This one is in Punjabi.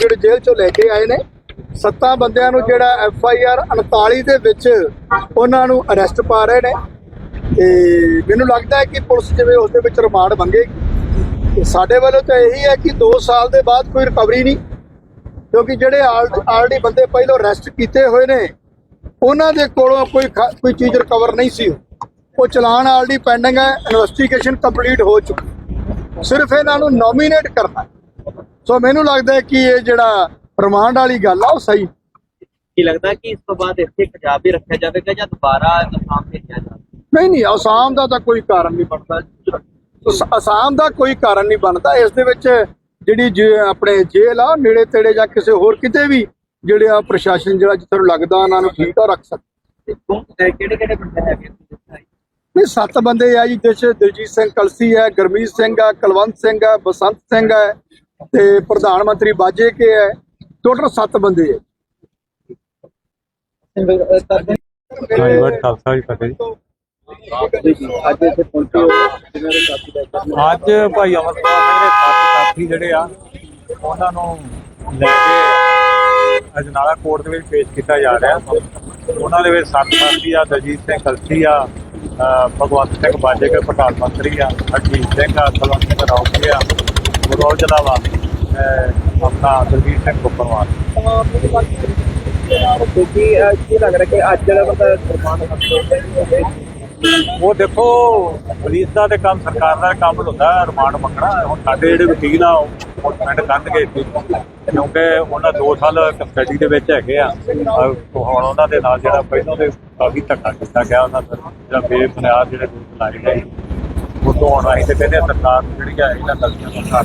ਜਿਹੜੇ ਜੇਲ੍ਹ ਚੋਂ ਲੈ ਕੇ ਆਏ ਨੇ, ਸੱਤਾਂ ਬੰਦਿਆਂ ਨੂੰ ਜਿਹੜਾ ਐਫ ਆਈ ਆਰ 39 ਦੇ ਵਿੱਚ ਉਹਨਾਂ ਨੂੰ ਅਰੈਸਟ ਪਾ ਰਹੇ ਨੇ। ਤੇ ਮੈਨੂੰ ਲੱਗਦਾ ਹੈ ਕਿ ਪੁਲਿਸ ਜਿਵੇਂ ਉਸ ਦੇ ਵਿੱਚ ਰਿਮਾਂਡ ਮੰਗੇਗੀ। ਤੇ ਸਾਡੇ ਵੱਲੋਂ ਤਾਂ ਇਹੀ ਹੈ ਕਿ 2 ਸਾਲ ਦੇ ਬਾਅਦ ਕੋਈ ਰਿਕਵਰੀ ਨਹੀਂ, ਕਿਉਂਕਿ ਜਿਹੜੇ ਆਲਰੇਡੀ ਬੰਦੇ ਪਹਿਲਾਂ ਅਰੈਸਟ ਕੀਤੇ ਹੋਏ ਨੇ, ਉਹਨਾਂ ਦੇ ਕੋਲੋਂ ਕੋਈ ਖ- ਕੋਈ ਚੀਜ਼ ਰਿਕਵਰ ਨਹੀਂ ਸੀ ਉਹ ਚਲਾਨ ਆਲਰੇਡੀ ਪੈਂਡਿੰਗ ਹੈ, ਇਨਵੈਸਟੀਗੇਸ਼ਨ ਕੰਪਲੀਟ ਹੋ ਚੁੱਕੀ ਸਿਰਫ ਇਹਨਾਂ ਨੂੰ ਨੋਮੀਨੇਟ ਕਰਨਾ ਸੋ ਮੈਨੂੰ ਲੱਗਦਾ ਕਿ ਇਹ ਜਿਹੜਾ ਰਿਮਾਂਡ ਵਾਲੀ ਗੱਲ ਆ ਉਹ ਸਹੀ ਕੀ ਲੱਗਦਾ ਕਿ ਇਸ ਤੋਂ ਬਾਅਦ ਇੱਥੇ ਪੰਜਾਬ ਹੀ ਰੱਖਿਆ ਜਾਵੇਗਾ ਜਾਂ ਦੁਬਾਰਾ ਅਸਾਮ ਭੇਜਿਆ ਜਾਵੇਗਾ? ਨਹੀਂ ਨਹੀਂ ਅਸਾਮ ਦਾ ਤਾਂ ਕੋਈ ਕਾਰਨ ਨਹੀਂ ਬਣਦਾ। ਅਸ- ਅਸਾਮ ਦਾ ਕੋਈ ਕਾਰਨ ਨਹੀਂ ਬਣਦਾ। ਇਸ ਦੇ ਵਿੱਚ ਜਿਹੜੀ ਆਪਣੇ ਜੇਲ੍ਹ ਆ ਨੇੜੇ ਤੇੜੇ ਜਾਂ ਕਿਸੇ ਹੋਰ ਕਿਤੇ ਵੀ ਜਿਹੜੇ ਆ ਪ੍ਰਸ਼ਾਸਨ ਜਿਹੜਾ ਜਿੱਥੇ ਲੱਗਦਾ ਉਹਨਾਂ ਨੂੰ ਠੀਕ ਆ ਰੱਖ ਸਕਦਾ। ਕਿਹੜੇ ਕਿਹੜੇ ਬੰਦੇ ਹੈਗੇ ਨਹੀਂ ਸੱਤ ਬੰਦੇ ਆ ਜੀ ਜਿਸ ਦਿਲਜੀਤ ਸਿੰਘ ਕਲਸੀ ਹੈ ਗਰਮੀਤ ਸਿੰਘ ਆ ਕੁਲਵੰਤ ਸਿੰਘ ਹੈ ਬਸੰਤ ਸਿੰਘ ਹੈ ਤੇ ਪ੍ਰਧਾਨ ਮੰਤਰੀ ਬਾਜੇ ਕੇ ਹੈ ਟੋਟਲ ਸੱਤ ਬੰਦੇ ਆ ਹਾਂਜੀ ਵਾਹਿਗੁਰੂ ਖਾਲਸਾ ਜੀ ਫਤਿਹ ਜੀ। ਅੱਜ ਇੱਥੇ ਪਹੁੰਚੇ ਹੋ ਜਿਨ੍ਹਾਂ ਦੇ ਸਾਥੀ ਦਾ ਅੱਜ ਭਾਈ ਅਮਰਪਾਲ ਸਿੰਘ ਦੇ ਸਾਥੀ ਜਿਹੜੇ ਆ, ਉਹਨਾਂ ਨੂੰ ਲੈ ਕੇ ਅਜਨਾਲਾ ਕੋਰਟ ਦੇ ਵਿੱਚ ਪੇਸ਼ ਕੀਤਾ ਜਾ ਰਿਹਾ। ਉਹਨਾਂ ਦੇ ਵਿੱਚ ਸੱਤ ਸਾਥੀ ਆ, ਦਲਜੀਤ ਸਿੰਘ ਕਲਸੀ ਆ ਭਗਵੰਤ ਸਿੰਘ ਬਾਜੇ ਕੇ ਪ੍ਰਧਾਨ ਮੰਤਰੀ ਆ, ਹਰਜੀਤ ਸਿੰਘ ਆ, ਕੁਲਵੰਤ ਸਿੰਘ ਰੌਕੀ ਆ ਗੁਰੋਲ ਜਲਾਵਾ ਆਪਣਾ ਦਲਜੀਤ ਸਿੰਘ ਕੁੱਪਰਵਾਲ ਕਿਉਂਕਿ ਕੀ ਲੱਗ ਰਿਹਾ ਕਿ ਅੱਜ ਜਿਹੜਾ ਬੰਦਾ ਸਰਮਾਨ ਮੰਤਰੀ ਉਹ ਦੇਖੋ ਪੁਲਿਸ ਦਾ ਤੇ ਕੰਮ ਸਰਕਾਰ ਦਾ ਕੰਮ ਹੁੰਦਾ ਹੈ ਰਿਮਾਂਡ ਮੰਗਣਾ। ਹੁਣ ਸਾਡੇ ਜਿਹੜੇ ਵਕੀਲ ਆ ਉਹ ਡਿਪੈਂਡ ਕਰਨਗੇ ਤੇ। ਕਿਉਂਕਿ ਉਹਨਾਂ 2 ਸਾਲ ਕਸਟਡੀ ਦੇ ਵਿੱਚ ਹੈਗੇ ਆ। ਹੁਣ ਉਹਨਾਂ ਦੇ ਨਾਲ ਜਿਹੜਾ ਪਹਿਲਾਂ ਦੇ ਕਾਫੀ ਧੱਕਾ ਕੀਤਾ ਗਿਆ ਉਹਨਾਂ ਦਾ। ਜਿਹੜਾ ਬੇਬੁਨਿਆਦ ਜਿਹੜੇ ਦੋਸ਼ ਲਾਏ ਗਏ ਉਹ ਤੋਂ ਹੁਣ ਅਸੀਂ ਤੇ ਕਹਿੰਦੇ ਸਰਕਾਰ ਜਿਹੜੀ ਹੈ ਇਹਨਾਂ ਗਲਤੀਆਂ ਕਰ